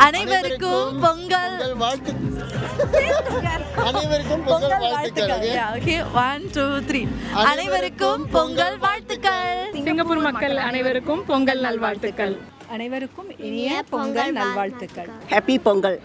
அனைவருக்கும் பொங்கல். அனைவருக்கும் பொங்கல் வாழ்த்துக்கள் ஒன் டூ த்ரீ அனைவருக்கும் பொங்கல் வாழ்த்துக்கள். சிங்கப்பூர் மக்கள் அனைவருக்கும் பொங்கல் நல்வாழ்த்துக்கள். அனைவருக்கும் இனிய பொங்கல் நல்வாழ்த்துக்கள். ஹாப்பி பொங்கல்.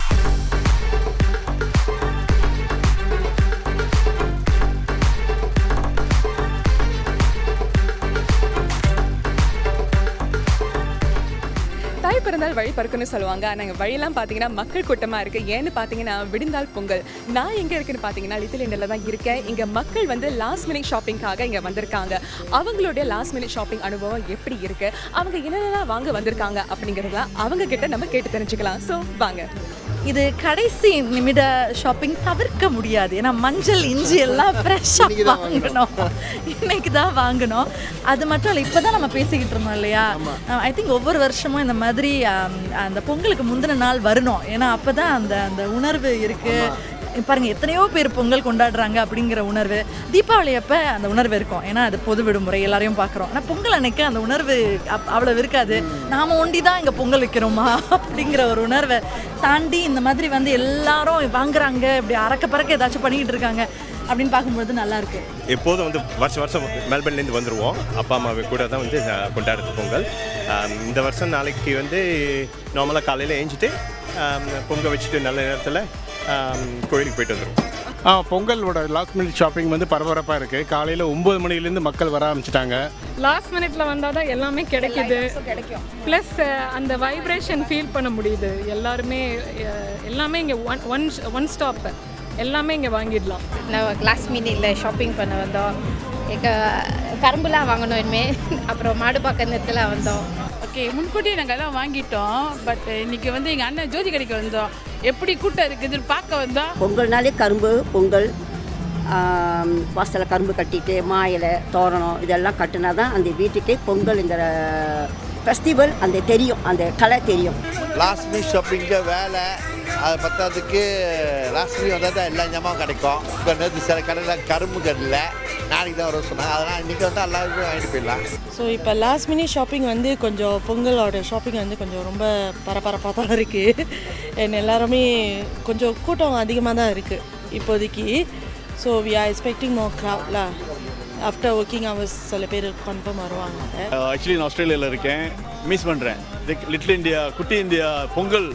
பிறந்தால் வழி பறக்குன்னு சொல்லுவாங்க. ஆனால் எங்கள் வழியெல்லாம் பார்த்தீங்கன்னா மக்கள் கூட்டமாக இருக்குது ஏன்னு பார்த்தீங்கன்னா விடிந்தால் பொங்கல். நான் எங்கே இருக்குன்னு பார்த்தீங்கன்னா லிட்டில் இண்டில் தான் இருக்கேன். இங்கே மக்கள் வந்து லாஸ்ட் மினிட் ஷாப்பிங்காக இங்கே வந்திருக்காங்க. அவங்களுடைய லாஸ்ட் மினிட் ஷாப்பிங் அனுபவம் எப்படி இருக்குது அவங்க என்னென்னலாம் வாங்க வந்திருக்காங்க அப்படிங்கிறதெல்லாம் அவங்க கிட்ட நம்ம கேட்டு தெரிஞ்சுக்கலாம். ஸோ வாங்க. இது கடைசி நிமிட ஷாப்பிங் தவிர்க்க முடியாது. ஏன்னா மஞ்சள் இஞ்சி எல்லாம் ஃப்ரெஷ்ஷாக வாங்கணும். இன்னைக்கு தான் வாங்கணும். அது மட்டும் இல்லை இப்போ தான் நம்ம பேசிக்கிட்டு இருந்தோம் இல்லையா? ஐ திங்க் ஒவ்வொரு வருஷமும் இந்த மாதிரி அந்த பொங்கலுக்கு முந்தின நாள் வரணும். ஏன்னா அப்போ தான் அந்த அந்த உணர்வு இருக்குது பாருங்கள் எத்தனையோ பேர் பொங்கல் கொண்டாடுறாங்க அப்படிங்கிற உணர்வு. தீபாவளி அப்போ அந்த உணர்வு இருக்கும். ஏன்னா அது பொது விடுமுறை எல்லாரையும் பார்க்குறோம். ஆனால் பொங்கல் அன்னைக்கு அந்த உணர்வு அப் அவ்வளோ இருக்காது. நாம் ஒண்டி தான் இங்கே பொங்கல் வைக்கிறோமா? அப்படிங்கிற ஒரு உணர்வை தாண்டி இந்த மாதிரி வந்து எல்லாரும் வாங்குறாங்க. இப்படி அறக்க பறக்க ஏதாச்சும் பண்ணிக்கிட்டு இருக்காங்க. அப்படின்னு பார்க்கும்போது நல்லா இருக்கு. எப்போதும் வந்து வருஷம் வருஷம் மெல்பர்ன்லேருந்து வந்துடுவோம் அப்பா அம்மா கூட தான் வந்து கொண்டாடுறது பொங்கல். இந்த வருஷம் நாளைக்கு வந்து நார்மலாக காலையில் ஏஞ்சிட்டு பொங்கல் வச்சுட்டு நல்ல நேரத்தில் கோயிலுக்கு போயிட்டு வந்துடுவோம் ஆ பொங்கலோட லாஸ்ட் மினிட் ஷாப்பிங் வந்து பரபரப்பாக இருக்குது காலையில் ஒம்பது மணிலேருந்து மக்கள் வர ஆரம்பிச்சிட்டாங்க. லாஸ்ட் மினிட்ல வந்தால் தான் எல்லாமே கிடைக்குது. ப்ளஸ் அந்த வைப்ரேஷன் ஃபீல் பண்ண முடியுது. எல்லாருமே எல்லாமே இங்கே ஒன் ஒன் ஒன் ஸ்டாப் எல்லாமே இங்கே வாங்கிடலாம். நான் லாஸ்ட் மினிட்ல ஷாப்பிங் பண்ண வந்தோம். எங்க கரும்புலாம் வாங்கணும் இனிமேல் அப்புறம் மாடு பக்கத்துல வந்தோம். ஓகே முன்கூட்டியே நாங்கள் எல்லாம் வாங்கிட்டோம். பட் eh, இன்னைக்கு வந்து எங்கள் அண்ணன் ஜோதி கடைக்கு வந்தோம். எப்படி கூட்டம் இருக்குதுன்னு பார்க்க வந்தோம். பொங்கல்னாலே கரும்பு பொங்கல் வாசலில் கரும்பு கட்டிட்டு மா இலை தோரணம் இதெல்லாம் கட்டினா தான் அந்த வீட்டுக்கு பொங்கலுங்கிற ஃபெஸ்டிவல் அந்த தெரியும் அந்த கலை தெரியும். லாஸ்ட் மீ ஷாப்பிங்க வேலை அது பத்தாததுக்கு லாஸ்ட் மீ வந்தால் தான் எல்லா ஜாமாவும் கிடைக்கும். இப்போ நேற்று சில கடையில் கரும்பு கடையில் நாளைக்கு தான் வர சொன்னாங்க. அதனால் இன்றைக்கி வந்து எல்லாருக்கும் வாங்கிட்டு போயிடலாம். ஸோ இப்போ லாஸ்ட் மினிட் ஷாப்பிங் வந்து கொஞ்சம் பொங்கலோட ஷாப்பிங் வந்து கொஞ்சம் ரொம்ப பரபரப்பாக தான் இருக்குது அண்ட் எல்லாருமே கொஞ்சம் கூட்டம் அதிகமாக தான் இருக்குது இப்போதைக்கு. So we are expecting more க்ரௌட்ல after working hours சில பேர் கன்ஃபார்ம் வருவாங்க ஆக்சுவலி நான் ஆஸ்திரேலியாவில் இருக்கேன். மிஸ் பண்ணுறேன் லிட்டில் இந்தியா குட்டி இந்தியா பொங்கல்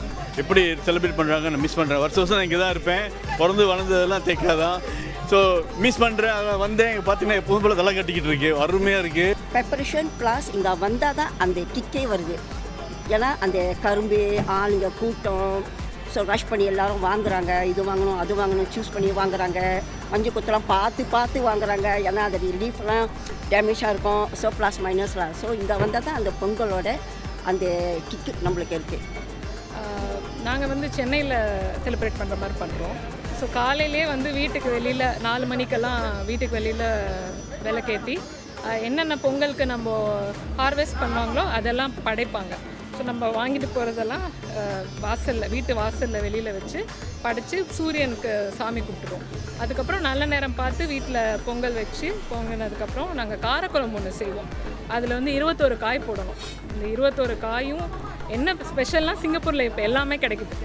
எப்படி செலிப்ரேட் பண்ணுறாங்க நான் மிஸ் பண்ணுறேன் வருஷம் வருஷம் நான் இங்கே தான் இருப்பேன். பிறந்து வளர்ந்ததெல்லாம் தேக்கா தான் ஸோ மிஸ் பண்ணுறேன் வந்தேன். இங்கே பார்த்தீங்கன்னா எப்போதும் போல தலை கட்டிக்கிட்டு இருக்கு. அருமையாக இருக்குது ப்ரெப்பரேஷன் ப்ளஸ் இங்கே வந்தால் தான் அந்த கிக்கே வருது. ஏன்னா அந்த கரும்பு ஆளுங்க கூட்டம் ஸோ ரஷ் பண்ணி எல்லாரும் வாங்குறாங்க. இது வாங்கணும் அது வாங்கணும் சூஸ் பண்ணி வாங்குறாங்க. மஞ்சள் குத்தெல்லாம் பார்த்து பார்த்து வாங்குறாங்க. ஏன்னா அது லீஃப்லாம் டேமேஜாக இருக்கும். ஸோ ப்ளஸ் மைனஸ்லாம் ஸோ இங்கே வந்தால் தான் அந்த பொங்கலோட அந்த கிக்கு நம்மளுக்கு இருக்குது நாங்கள் வந்து சென்னையில் செலிப்ரேட் பண்ணுற மாதிரி பண்ணுறோம் ஸோ காலையிலே வந்து வீட்டுக்கு வெளியில் நாலு மணிக்கெல்லாம் வீட்டுக்கு வெளியில் விளக்கேற்றி என்னென்ன பொங்கலுக்கு நம்ம ஹார்வெஸ்ட் பண்ணுவாங்களோ அதெல்லாம் படைப்பாங்க. ஸோ நம்ம வாங்கிட்டு போகிறதெல்லாம் வாசலில் வீட்டு வாசலில் வெளியில் வச்சு படைத்து சூரியனுக்கு சாமி கும்பிட்டுருவோம். அதுக்கப்புறம் நல்ல நேரம் பார்த்து வீட்டில் பொங்கல் வச்சு பொங்கினதுக்கப்புறம் நாங்கள் காரக்குழம்பு ஒன்று செய்வோம். அதில் வந்து இருபத்தோரு காய் போடணும். இந்த இருபத்தோரு காயும் என்ன ஸ்பெஷல்னால் சிங்கப்பூரில் இப்போ எல்லாமே கிடைக்குது.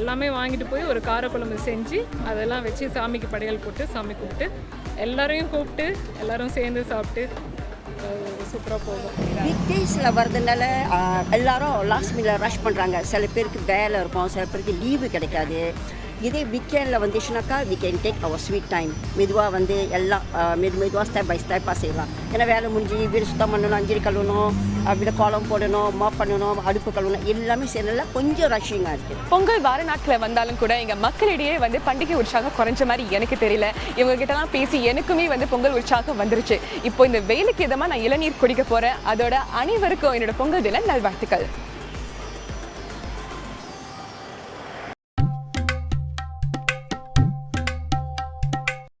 எல்லாமே வாங்கிட்டு போய் ஒரு காரக்குழம்பு செஞ்சு அதெல்லாம் வச்சு சாமிக்கு படையல் போட்டு சாமி கும்பிட்டு எல்லாரையும் கூப்பிட்டு எல்லோரும் சேர்ந்து சாப்பிட்டு சூப்பராக போகும் வீக் டேஸில் வரதுனால எல்லாரும் லாஸ்ட் மினில் ரஷ் பண்ணுறாங்க சில பேருக்கு வேலை இருக்கும் சில பேருக்கு லீவு கிடைக்காது. இதே வீக்கெண்டில் வந்துச்சுனாக்கா we can take our sweet time மெதுவாக வந்து எல்லாம் மெது மெதுவாக ஸ்டெப் பை ஸ்டெப்பாக செய்யலாம். ஏன்னா வேலை முடிஞ்சு வீடு சுத்தம் பண்ணணும் அஞ்சலி கழுவணும் அப்படி கோலம் போடணும் மாப் பண்ணணும் அடுப்பு கழுவணும் எல்லாமே செய்யறதுல கொஞ்சம் ரஷ்ஷிங்காக இருக்குது பொங்கல் வார நாட்களில் வந்தாலும் கூட எங்கள் மக்களிடையே வந்து பண்டிகை உற்சாகம் குறைஞ்ச மாதிரி எனக்கு தெரியல. இவங்ககிட்டலாம் பேசி எனக்குமே வந்து பொங்கல் உற்சாகம் வந்துருச்சு. இப்போ இந்த வெயிலுக்கு இதமாக நான் இளநீர் குடிக்க போகிறேன் அதோட அனைவருக்கும் என்னோட பொங்கல் தின நல்வாழ்த்துக்கள்.